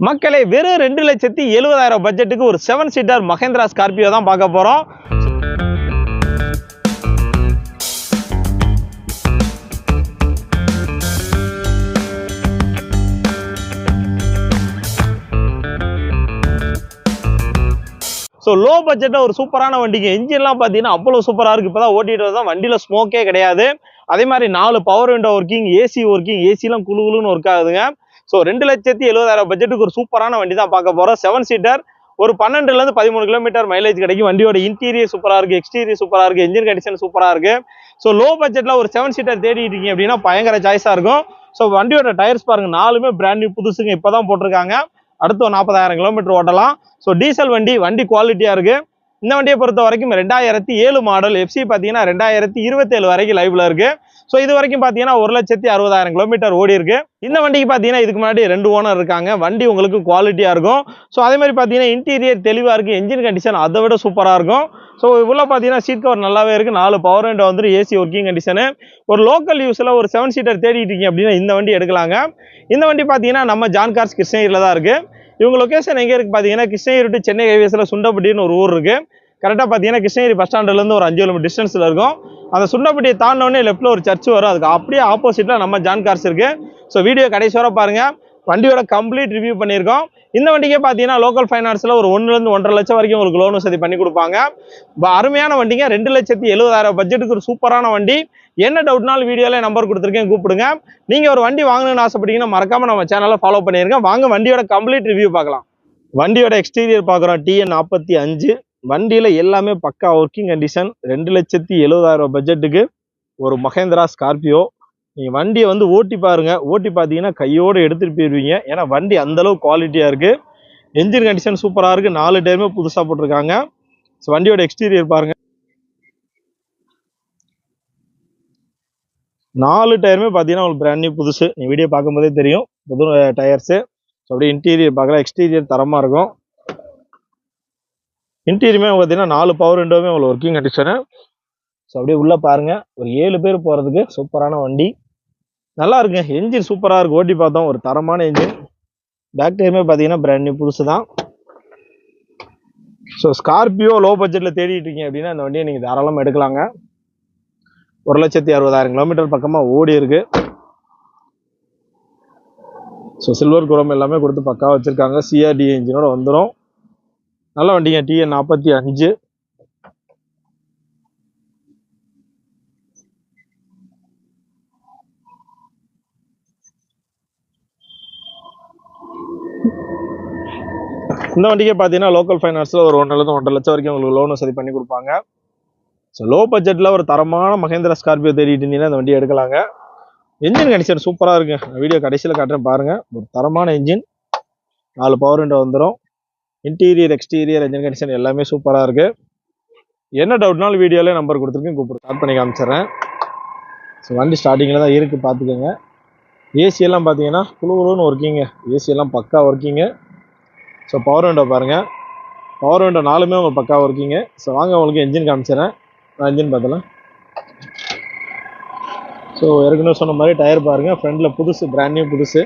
மக்களை வெறும் ரெண்டு லட்சத்தி எழுபதாயிரம் பட்ஜெட்டுக்கு ஒரு செவன் சீட்டர் மகேந்திரா ஸ்கார்பியோ தான் பார்க்க போகிறோம் ஸோ லோ பட்ஜெட்டில் ஒரு சூப்பரான வண்டிங்க. என்ஜின்லாம் பார்த்தீங்கன்னா அவ்வளோ சூப்பராக இருக்குது இப்போ தான் ஓட்டிகிட்டு தான் வண்டியில் ஸ்மோக்கே கிடையாது. அதே மாதிரி நாலு power window working AC working ஏசிலாம் குழு குளுன்னு ஒர்க் ஆகுதுங்க. ஸோ ரெண்டு லட்சத்தி எழுபதாயிரம் பட்ஜெட்டுக்கு ஒரு சூப்பரான வண்டி தான் பார்க்க போகிறோம் செவன் சீட்டர் ஒரு பன்னெண்டுலேருந்து பதிமூணு கிலோமீட்டர் மைலேஜ் கிடைக்கும். வண்டியோட இன்டீரியர் சூப்பராக இருக்குது எக்ஸ்டீரியர் சூப்பராக இருக்குது இன்ஜின் கண்டிஷன் சூப்பராக இருக்குது ஸோ லோ பட்ஜெட்டில் ஒரு செவன் சீட்டர் தேடிட்டு இருக்கீங்க அப்படின்னா பயங்கர சாய்ஸாக இருக்கும். ஸோ வண்டியோட டயர்ஸ் பாருங்கள் நாலுமே பிராண்ட் நியூ புதுசுங்க. இப்போ தான் போட்டிருக்காங்க. அடுத்து ஒரு நாற்பதாயிரம் கிலோமீட்டர் ஓட்டலாம். ஸோ டீசல் வண்டி வண்டி குவாலிட்டியாக இருக்குது இந்த வண்டியை பொறுத்த வரைக்கும் ரெண்டாயிரத்தி ஏழு மாடல் எஃப்சி பார்த்தீங்கன்னா ரெண்டாயிரத்தி இருபத்தேழு வரைக்கும் லைவில் இருக்குது ஸோ இது வரைக்கும் பார்த்தீங்கன்னா ஒரு லட்சத்தி அறுபதாயிரம் கிலோமீட்டர் ஓடி இருக்குது இந்த வண்டிக்கு பார்த்தீங்கன்னா இதுக்கு முன்னாடி ரெண்டு ஓனர் இருக்காங்க. வண்டி உங்களுக்கு குவாலிட்டியாக இருக்கும். ஸோ அதே மாதிரி பார்த்தீங்கன்னா இன்டீரியர் தெளிவாக இருக்குது இன்ஜின் கண்டிஷன் அதை விட சூப்பராக இருக்கும். ஸோ உள்ள பார்த்தீங்கன்னா சீட் கவர் நல்லாவே இருக்குது நாலு பவர் விண்டோ வந்து ஏசி ஒர்க்கிங் கண்டிஷனு ஒரு லோக்கல் யூஸில் ஒரு செவன் சீட்டர் தேடிட்டு இருக்கீங்க அப்படின்னா இந்த வண்டி எடுக்கலாங்க. இந்த வண்டி பார்த்தீங்கன்னா நம்ம ஜான் கார்ஸ் கிருஷ்ணகிரியில் தான் இருக்குது இவங்க லொக்கேஷன் எங்கே இருக்குது பார்த்தீங்கன்னா கிருஷ்ணகிரி டு சென்னை ஹைவேஸில் சுண்டப்பட்டின்னு ஒரு ஊர் இருக்குது கரெக்டாக பார்த்தீங்கன்னா கிருஷ்ணகிரி பஸ் ஸ்டாண்ட்லேருந்து ஒரு அஞ்சு கிலோமீட்டர் டிஸ்டன்ஸில் இருக்கும். அந்த சுண்டப்பட்டியை தாண்டினோடனே லெஃப்ட்டில் ஒரு சர்ச் வரும். அதுக்கு அப்படியே ஆப்போசிட்டில் நம்ம ஜான் கார்ஸ் இருக்குது ஸோ வீடியோ கடைசி வர பாருங்கள் வண்டியோட கம்ப்ளீட் ரிவ்யூ பண்ணியிருக்கோம். இந்த வண்டிக்கே பார்த்தீங்கன்னா லோக்கல் ஃபைனான்ஸில் ஒரு ஒன்றுலேருந்து ஒன்றரை லட்சம் வரைக்கும் உங்களுக்கு லோன் வசதி பண்ணி கொடுப்பாங்க. அருமையான வண்டிங்க. ரெண்டு லட்சத்தி எழுபதாயிரம் பட்ஜெட்டுக்கு ஒரு சூப்பரான வண்டி. என்ன டவுட்னாலும் வீடியோவில் நம்பர் கொடுத்துருக்கேன். கூப்பிடுங்க. நீங்கள் ஒரு வண்டி வாங்கணும்னு ஆசைப்பட்டீங்கன்னா மறக்காமல் நம்ம சேனலை ஃபாலோ பண்ணிருங்க. வாங்க வண்டியோட கம்ப்ளீட் ரிவ்யூ பார்க்கலாம். வண்டியோட எக்ஸ்டீரியர் பார்க்குறோம். டிஎன் நாற்பத்தி அஞ்சு. வண்டியில் எல்லாமே பக்கா ஒர்க்கிங் கண்டிஷன் ரெண்டு லட்சத்தி எழுபதாயிரம் பட்ஜெட்டுக்கு ஒரு மகேந்திரா ஸ்கார்பியோ நீங்கள் வண்டியை வந்து ஓட்டி பாருங்கள் ஓட்டி பார்த்தீங்கன்னா கையோடு எடுத்துகிட்டு போயிடுவீங்க ஏன்னா வண்டி அந்தளவு குவாலிட்டியாக இருக்குது என்ஜின் கண்டிஷன் சூப்பராக இருக்குது நாலு டயருமே புதுசாக போட்டிருக்காங்க. ஸோ வண்டியோட எக்ஸ்டீரியர் பாருங்கள் நாலு டயருமே பார்த்தீங்கன்னா உங்களுக்கு பிராண்ட் நியூ புதுசு. நீ வீடியோ பார்க்கும்போதே தெரியும். புது டயர்ஸு ஸோ அப்படியே இன்டீரியர் பார்க்கலாம். எக்ஸ்டீரியர் தரமாக இருக்கும். இன்டீரியுமே பார்த்தீங்கன்னா நாலு பவர் விண்டோவுமே உங்களுக்கு ஒர்க்கிங் கண்டிஷனு ஸோ அப்படியே உள்ளே பாருங்கள் ஒரு ஏழு பேர் போகிறதுக்கு சூப்பரான வண்டி. நல்லா இருக்குங்க. என்ஜின் சூப்பராக இருக்குது ஓட்டி பார்த்தோம். ஒரு தரமான என்ஜின் பேக் டைமே பார்த்தீங்கன்னா பிராண்ட் நியூ புதுசு தான் ஸோ ஸ்கார்பியோ லோ பட்ஜெட்டில் தேடிட்டு இருக்கீங்க அப்படின்னா அந்த வண்டியை நீங்கள் தாராளமாக எடுக்கலாங்க. ஒரு லட்சத்தி அறுபதாயிரம் கிலோமீட்டர் பக்கமாக ஓடி இருக்கு. ஸோ சில்வர் குரம் எல்லாமே கொடுத்து பக்கா வச்சுருக்காங்க. சிஆர்டி இன்ஜினோட வந்துடும் நல்ல வண்டிங்க டிஎன் நாற்பத்தி அஞ்சு. இந்த வண்டிக்கே பார்த்தீங்கன்னா லோக்கல் ஃபைனான்ஸில் ஒரு ஒன்றரை ஒன்றரை லட்சம் வரைக்கும் உங்களுக்கு லோன் வசதி பண்ணி கொடுப்பாங்க. ஸோ லோ பட்ஜெட்டில் ஒரு தரமான மகேந்திரா ஸ்கார்பியோ தேடிட்டு இருந்தீங்கன்னா இந்த வண்டியை எடுக்கலாங்க. என்ஜின் கண்டிஷன் சூப்பராக இருக்குங்க. வீடியோ கடைசியில் காட்டுறேன் பாருங்கள் ஒரு தரமான என்ஜின் நாலு பவர் விண்டோ வந்துடும் இன்டீரியர் எக்ஸ்டீரியர் என்ஜின் கண்டிஷன் எல்லாமே சூப்பராக இருக்குது என்ன டவுட்னாலும் வீடியோவில் நம்பர் கொடுத்துருக்கேன் கூப்பிட்டு ஸ்டார்ட் பண்ணி காமிச்சிடுறேன். ஸோ வண்டி ஸ்டார்டிங்கில் தான் இருக்குது பார்த்துக்கோங்க. ஏசியெல்லாம் பார்த்தீங்கன்னா குழு குழுன்னு ஒர்க்கிங்க ஏசி எல்லாம் பக்கா ஒர்க்கிங்கு ஸோ பவர் விண்டோ பாருங்கள் பவர் விண்டோ நாலுமே உங்களுக்கு பக்கா ஒர்க்கிங்க ஸோ வாங்க உங்களுக்கு என்ஜின் காமிச்சிடுறேன். நான் இன்ஜின் பார்த்தலாம் ஸோ ஏற்கனவே சொன்ன மாதிரி டயர் பாருங்கள் ஃப்ரெண்டில் புதுசு பிராண்ட் நியூ புதுசு.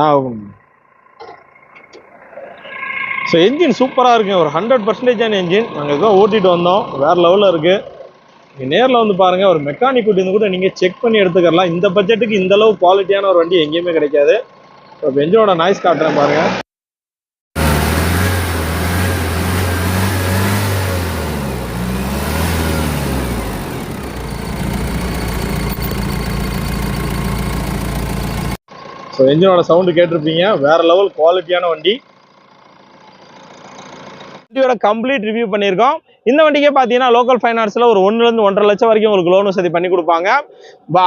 ஆ ஸோ என்ஜின் சூப்பராக இருக்குது ஒரு ஹண்ட்ரட் பர்சன்டேஜான என்ஜின் நாங்கள் இதுதான் ஓட்டிட்டு வந்தோம். வேறு லெவலில் இருக்குது நீங்கள் நேரில் வந்து பாருங்கள் ஒரு மெக்கானிக் கூட்டி கூட நீங்கள் செக் பண்ணி எடுத்துக்கலாம் இந்த பட்ஜெட்டுக்கு இந்தளவு குவாலிட்டியான ஒரு வண்டி எங்கேயுமே கிடைக்காது. ஸோ என்ஜினோட நாய்ஸ் காட்டுறேன் பாருங்கள் ஸோ என்ஜினோட சவுண்டு கேட்டிருப்பீங்க. வேறு லெவல் குவாலிட்டியான வண்டி. வண்டியோட கம்ப்ளீட் ரிவ்யூ பண்ணியிருக்கோம். இந்த வண்டிக்கே பார்த்தீங்கன்னா லோக்கல் ஃபைனான்ஸில் ஒரு ஒன்றுலேருந்து ஒன்றரை லட்சம் வரைக்கும் உங்களுக்கு லோன் வசதி பண்ணி கொடுப்பாங்க.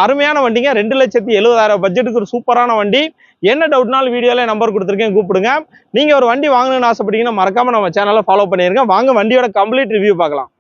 அருமையான வண்டிங்க. ரெண்டு லட்சத்தி எழுபதாயிரம் பட்ஜெட்டுக்கு ஒரு சூப்பரான வண்டி. என்ன டவுட்னாலும் வீடியோவில் நம்பர் கொடுத்துருக்கேன் கூப்பிடுங்க. நீங்கள் ஒரு வண்டி வாங்கணும்னு ஆசைப்பட்டீங்கன்னா மறக்காம நம்ம சேனலை ஃபாலோ பண்ணியிருக்கேன் வாங்க வண்டியோட கம்ப்ளீட் ரிவ்யூ பார்க்கலாம்.